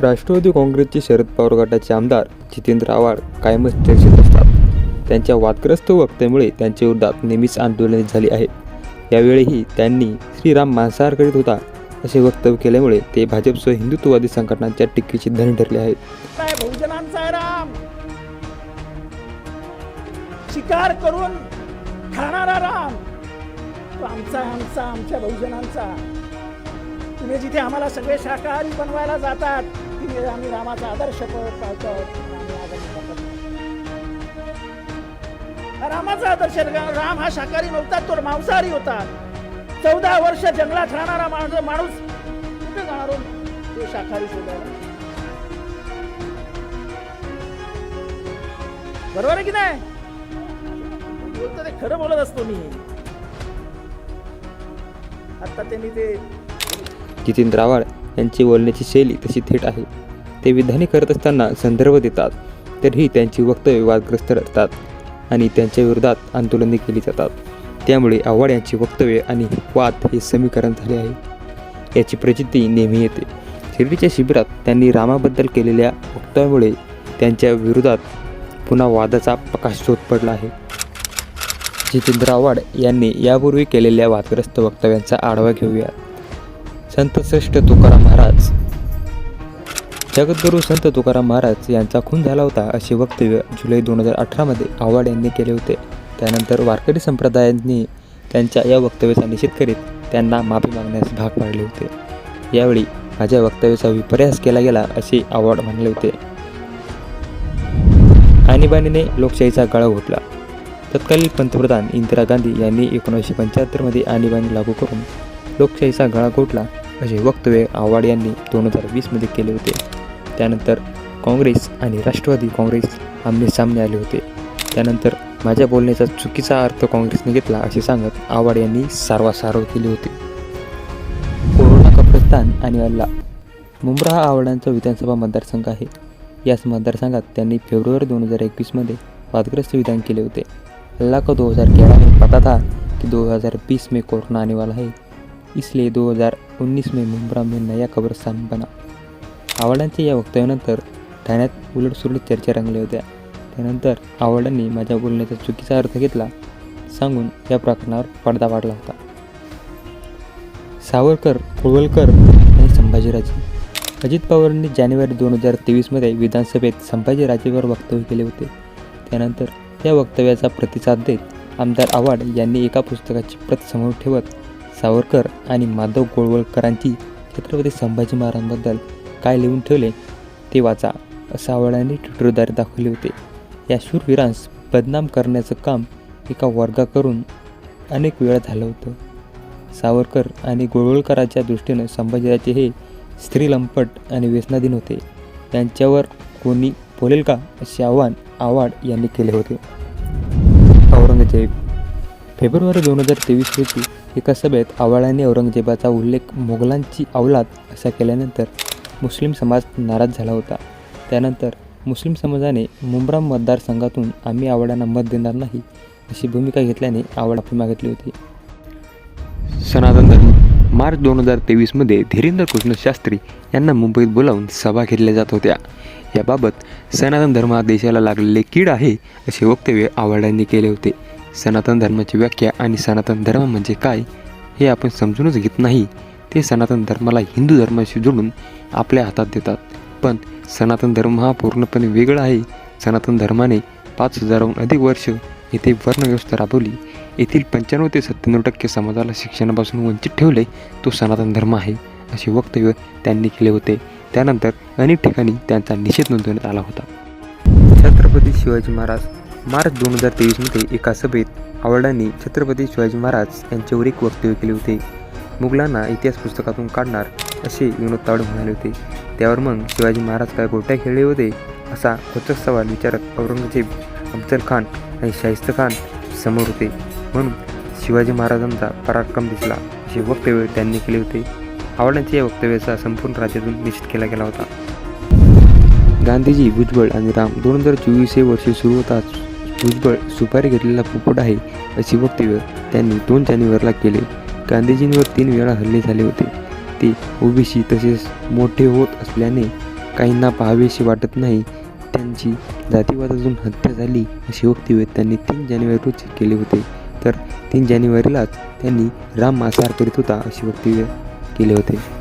राष्ट्रवादी काँग्रेसचे शरद पवार गटाचे आमदार जितेंद्र आव्हाड कायमच चर्चेत असतात. त्यांच्या वादग्रस्त वक्त्यामुळे त्यांच्या विरोधात नेहमीच आंदोलने झाली आहेत. यावेळीही त्यांनी श्रीराम मांसाहार करीत होता असे वक्तव्य केल्यामुळे ते भाजपसह हिंदुत्ववादी संघटनांच्या टीकेचे धन ठरले आहेत. शिकार करून खाणारा राम? तो आमचा आमचा आमच्या बहुजनांचा. तुम्ही जिथे आम्हाला सगळे शाकाहारी बनवायला जातात म्हणजे आम्ही रामाचा आदर्श पाहतो रामाचा आदर्श राम हा शाकाहारी नव्हता तो मांसाहारी होता. चौदा वर्ष जंगलात राहणारा माणूस माणूस कुठे जाणार हो? तो शाकाहारी शोधायला. बरोबर आहे की नाही? बोलतो ते खरं बोलत असतो मी. आता त्यांनी ते जितेंद्र आव्हाड यांची बोलण्याची शैली तशी थेट आहे. ते विधाने करत असताना संदर्भ देतात तरीही त्यांची वक्तव्य वादग्रस्त ठरतात आणि त्यांच्या विरोधात आंदोलने केली जातात. त्यामुळे आव्हाड यांची वक्तव्य आणि वाद हे समीकरण झाले आहे. याची प्रचिती नेहमी येते. शिर्डीच्या शिबिरात त्यांनी रामाबद्दल केलेल्या वक्तव्यामुळे त्यांच्या विरोधात पुन्हा वादाचा प्रकाश शोध पडला आहे. जितेंद्र आव्हाड यांनी यापूर्वी केलेल्या वादग्रस्त वक्तव्यांचा आढावा घेऊया. संत श्रेष्ठ तुकाराम महाराज. जगद्गुरू संत तुकाराम महाराज यांचा खून झाला होता असे वक्तव्य जुलै दोन हजार अठरामध्ये आव्हाड यांनी केले होते. त्यानंतर वारकरी संप्रदायांनी त्यांच्या या वक्तव्याचा निषेध करीत त्यांना माफी मागण्यास भाग पाडले होते. यावेळी माझ्या वक्तव्याचा विपर्यास केला गेला असे आव्हाड म्हणले होते. आणीबाणीने लोकशाहीचा गळा घोटला तत्कालीन पंतप्रधान इंदिरा गांधी यांनी एकोणीसशे पंच्याहत्तरमध्ये आणीबाणी लागू करून लोकशाहीचा गळा घोटला असे वक्तव्य आव्हाड यांनी दोन हजार वीसमध्ये केले होते. त्यानंतर काँग्रेस आणि राष्ट्रवादी काँग्रेस आमने सामने आले होते. त्यानंतर माझ्या बोलण्याचा चुकीचा अर्थ काँग्रेसने घेतला असे सांगत आव्हाड यांनी सारवासारव केली होती. कोरोना कब्रस्तान आणि अल्ला. मुंब्रा हा आव्हाडांचा विधानसभा मतदारसंघ आहे. याच मतदारसंघात त्यांनी फेब्रुवारी दोन हजार एकवीसमध्ये वादग्रस्त विधान केले होते. अल्लाह को 2011 में पता था कि 2020 में कोरोना आने वाला है. इसलिए 2019 में मुंब्रा में नया कब्रस्तान बना। आव्हाडांच्या या वक्तव्यानंतर ठाण्यात उलटसुलट चर्चा रंगल्या होत्या. त्यानंतर आव्हाडांनी माझ्या बोलण्याचा चुकीचा अर्थ घेतला सांगून या प्रकरणावर पडदा पाडला होता. सावरकर कुळवलकर आणि संभाजीराजे. अजित पवारांनी जानेवारी दोन हजार तेवीसमध्ये विधानसभेत संभाजीराजेवर वक्तव्य केले होते. त्यानंतर या वक्तव्याचा प्रतिसाद देत आमदार आव्हाड यांनी एका पुस्तकाची प्रत समोर ठेवत सावरकर आणि माधव गोळवळकरांची छत्रपती संभाजी महाराजांबद्दल काय लिहून ठेवले ते वाचा असं आवडाने ट्विटरद्वारे दाखवले होते. या शूरवीरांस बदनाम करण्याचं काम एका वर्गाकडून अनेक वेळा झालं होतं. सावरकर आणि गोळवळकरांच्या दृष्टीनं संभाजीराजे हे स्त्री लंपट आणि व्यसनाधीन होते. त्यांच्यावर कोणी बोलेल का असे आव्हान आव्हाड यांनी केले होते. औरंगजेब फेब्रुवारी दोन हजार तेवीस रोजी एका सभेत आव्हाडांनी औरंगजेबाचा उल्लेख मोगलांची अवलाद असा केल्यानंतर मुस्लिम समाज नाराज झाला होता. त्यानंतर मुस्लिम समाजाने मुंब्रा मतदारसंघातून आम्ही आवाड्यांना मत देणार नाही अशी भूमिका घेतल्याने आवड आपली मागितली होती. सनातन धर्म. मार्च दोन हजार तेवीसमध्ये धीरेंद्र कृष्ण शास्त्री यांना मुंबईत बोलावून सभा घेतल्या जात होत्या. याबाबत सनातन धर्म हा देशाला लागलेले कीड आहे असे वक्तव्य आव्हाडांनी केले होते. सनातन धर्माची व्याख्या आणि सनातन धर्म म्हणजे काय हे आपण समजूनच घेत नाही. ते सनातन धर्माला हिंदू धर्माशी जोडून आपल्या हातात देतात. पण सनातन धर्म हा पूर्णपणे वेगळा आहे. सनातन धर्माने पाच हजाराहून अधिक वर्ष येथे वर्णव्यवस्था राबवली. येथील पंच्याण्णव ते सत्त्याण्णव टक्के समाजाला शिक्षणापासून वंचित ठेवले तो सनातन धर्म आहे असे वक्तव्य त्यांनी केले होते. त्यानंतर अनेक ठिकाणी त्यांचा निषेध नोंदवण्यात आला होता. छत्रपती शिवाजी महाराज मार्च दोन हजार तेवीसमध्ये एका सभेत आवडांनी छत्रपती शिवाजी महाराज यांच्यावर एक वक्तव्य केले होते. मुघलांना इतिहास पुस्तकातून काढणार असे विनोद तावडे म्हणाले होते. त्यावर मग शिवाजी महाराज काय गोट्या खेळले होते असा खोचक सवाल विचारत औरंगजेब अफजल खान आणि शाहिस्त खान समोर होते. म्हणून शिवाजी महाराजांचा पराक्रम दिसला असे वक्तव्य त्यांनी केले होते. आव्हाडांच्या या वक्तव्याचा संपूर्ण राज्यातून निषेध केला गेला होता. गांधीजी भुजबळ आणि राम दोन हजार चोवीस हे वर्ष सुरू होताच भुजबळ सुपारी घेतलेला पोपट आहे असे वक्तव्य त्यांनी दोन जानेवारीला केले. गांधीजींवर तीन वेळा हल्ले झाले होते. ते ओबीसी तसेच मोठे होत असल्याने काहींना पाहावेशी वाटत नाही. त्यांची जातीवादातून हत्या झाली अशी वक्तव्य त्यांनी तीन जानेवारी रोजी केले होते. तर तीन जानेवारीलाच त्यांनी राम मांसाहार करीत होता अशी वक्तव्य केले होते.